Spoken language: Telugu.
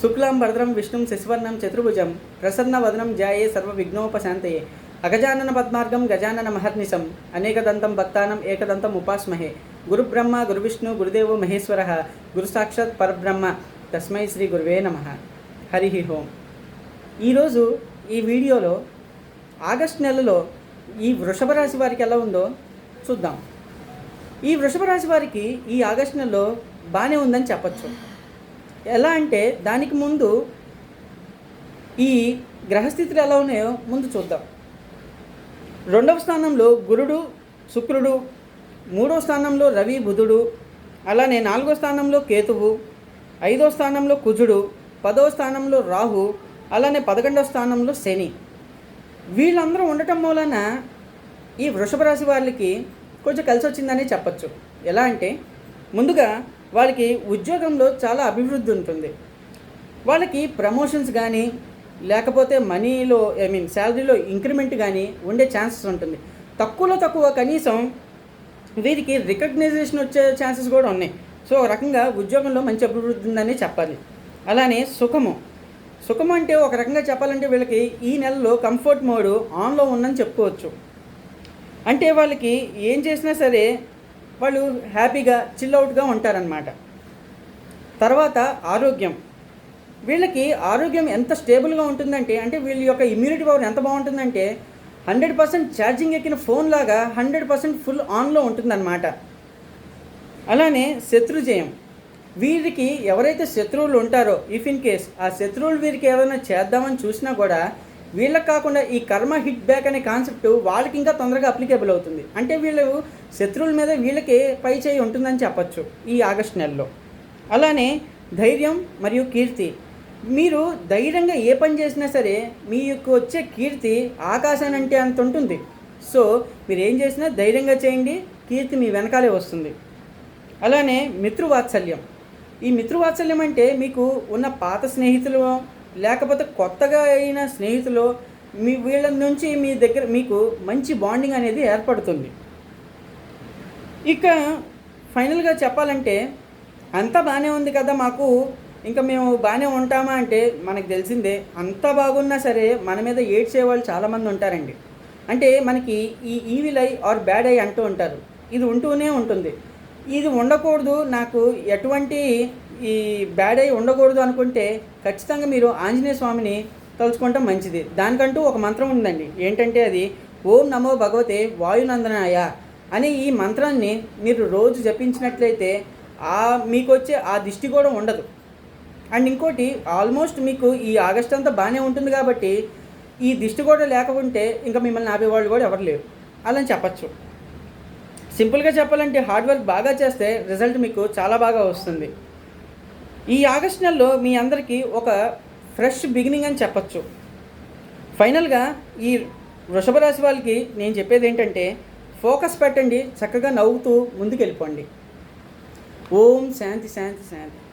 శుక్లాం భరద్రం విష్ణుం శశివర్ణం చతుర్భుజం ప్రసన్న వదనం జాయే సర్వ విఘ్నోపశాంతయే అగజానన పద్మార్గం గజానన మహర్నిశం అనేకదంతం భక్తానం ఏకదంతం ఉపాస్మహే. గురుబ్రహ్మ గురువిష్ణు గురుదేవో మహేశ్వర గురుసాక్షాత్ పరబ్రహ్మ. తస్మై శ్రీ గురువే నమ. హరి హోం ఈరోజు ఈ వీడియోలో ఆగస్ట్ నెలలో ఈ వృషభ రాశి వారికి ఎలా ఉందో చూద్దాం. ఈ వృషభ రాశి వారికి ఈ ఆగస్ట్ నెలలో బాగానే ఉందని చెప్పచ్చు. ఎలా అంటే దానికి ముందు ఈ గ్రహస్థితులు ఎలా ఉన్నాయో ముందు చూద్దాం. రెండవ స్థానంలో గురుడు శుక్రుడు మూడవ స్థానంలో రవి బుధుడు అలానే నాలుగో స్థానంలో కేతువు ఐదో స్థానంలో కుజుడు పదవ స్థానంలో రాహు అలానే పదకొండవ స్థానంలో శని. వీళ్ళందరూ ఉండటం మూలన ఈ వృషభ రాశి వాళ్ళకి కొంచెం కలిసి వచ్చిందని చెప్పచ్చు. ఎలా అంటే ముందుగా వాళ్ళకి ఉద్యోగంలో చాలా అభివృద్ధి ఉంటుంది. వాళ్ళకి ప్రమోషన్స్ కానీ లేకపోతే మనీలో ఐ మీన్ శాలరీలో ఇంక్రిమెంట్ కానీ ఉండే ఛాన్సెస్ ఉంటుంది. తక్కువలో తక్కువ కనీసం వీరికి రికగ్నైజేషన్ వచ్చే ఛాన్సెస్ కూడా ఉన్నాయి. సో ఒక రకంగా ఉద్యోగంలో మంచి అభివృద్ధి ఉందని చెప్పాలి. అలానే సుఖము. సుఖం అంటే ఒక రకంగా చెప్పాలంటే వీళ్ళకి ఈ నెలలో కంఫర్ట్ మోడ్ ఆన్లో ఉందని చెప్పుకోవచ్చు. అంటే వాళ్ళకి ఏం చేసినా సరే వాళ్ళు హ్యాపీగా చిల్ అవుట్గా ఉంటారనమాట తర్వాత ఆరోగ్యం. వీళ్ళకి ఆరోగ్యం ఎంత స్టేబుల్గా ఉంటుందంటే అంటే వీళ్ళ యొక్క ఇమ్యూనిటీ పవర్ ఎంత బాగుంటుందంటే హండ్రెడ్ పర్సెంట్ ఛార్జింగ్ ఎక్కిన ఫోన్ లాగా హండ్రెడ్ పర్సెంట్ ఫుల్ ఆన్లో ఉంటుందన్నమాట. అలానే శత్రుజయం వీరికి ఎవరైతే శత్రువులు ఉంటారో ఇఫ్ ఇన్ కేస్ ఆ శత్రువులు వీరికి ఏదైనా చేద్దామని చూసినా కూడా వీళ్ళకి కాకుండా ఈ కర్మ హిట్ బ్యాక్ అనే కాన్సెప్ట్ వాళ్ళకి ఇంకా తొందరగా అప్లికేబుల్ అవుతుంది. అంటే వీళ్ళు శత్రువుల మీద వీళ్ళకి పై చేయి ఉంటుందని చెప్పచ్చు ఈ ఆగస్ట్ నెలలో. అలానే ధైర్యం మరియు కీర్తి. మీరు ధైర్యంగా ఏ పని చేసినా సరే మీకు వచ్చే కీర్తి ఆకాశానంటే అంత ఉంటుంది. సో మీరు ఏం చేసినా ధైర్యంగా చేయండి కీర్తి మీ వెనకాలే వస్తుంది. అలానే మిత్రువాత్సల్యం ఈ మిత్రువాత్సల్యం అంటే మీకు ఉన్న పాత స్నేహితులు లేకపోతే కొత్తగా అయిన స్నేహితులు మీ వీళ్ళ నుంచి మీ దగ్గర మీకు మంచి బాండింగ్ అనేది ఏర్పడుతుంది. ఇక ఫైనల్గా చెప్పాలంటే అంతా బాగానే ఉంది కదా మాకు. ఇంకా మేము బాగానే ఉంటామా అంటే మనకు తెలిసిందే అంతా బాగున్నా సరే మన మీద ఏడ్చే వాళ్ళు చాలామంది ఉంటారండి. అంటే మనకి ఈ evil eye or bad eye అంటూ ఉంటారు. ఇది ఉంటూనే ఉంటుంది. ఇది ఉండకూడదు. నాకు ఎటువంటి ఈ బ్యాడ్ అయి ఉండకూడదు అనుకుంటే ఖచ్చితంగా మీరు ఆంజనేయ స్వామిని తలుచుకోవటం మంచిది. దానికంటూ ఒక మంత్రం ఉందండి. ఏంటంటే అది ఓం నమో భగవతే వాయునందనాయ అని ఈ మంత్రాన్ని మీరు రోజు జపించినట్లయితే ఆ మీకు వచ్చే ఆ దిష్టి కూడా ఉండదు. అండ్ ఇంకోటి ఆల్మోస్ట్ మీకు ఈ ఆగస్ట్ అంతా బాగానే ఉంటుంది కాబట్టి ఈ దిష్టి కూడా లేకుంటే ఇంకా మిమ్మల్ని ఆపేవాళ్ళు కూడా ఎవరు లేరు. అలా చెప్పచ్చు. సింపుల్గా చెప్పాలంటే హార్డ్ వర్క్ బాగా చేస్తే రిజల్ట్ మీకు చాలా బాగా వస్తుంది. ఈ ఆగస్ట్ నెలలో మీ అందరికీ ఒక ఫ్రెష్ బిగినింగ్ అని చెప్పచ్చు. ఫైనల్గా ఈ వృషభ రాశి వాళ్ళకి నేను చెప్పేది ఏంటంటే ఫోకస్ పెట్టండి చక్కగా నవ్వుతూ ముందుకు వెళ్ళిపోండి ఓం శాంతి శాంతి శాంతి.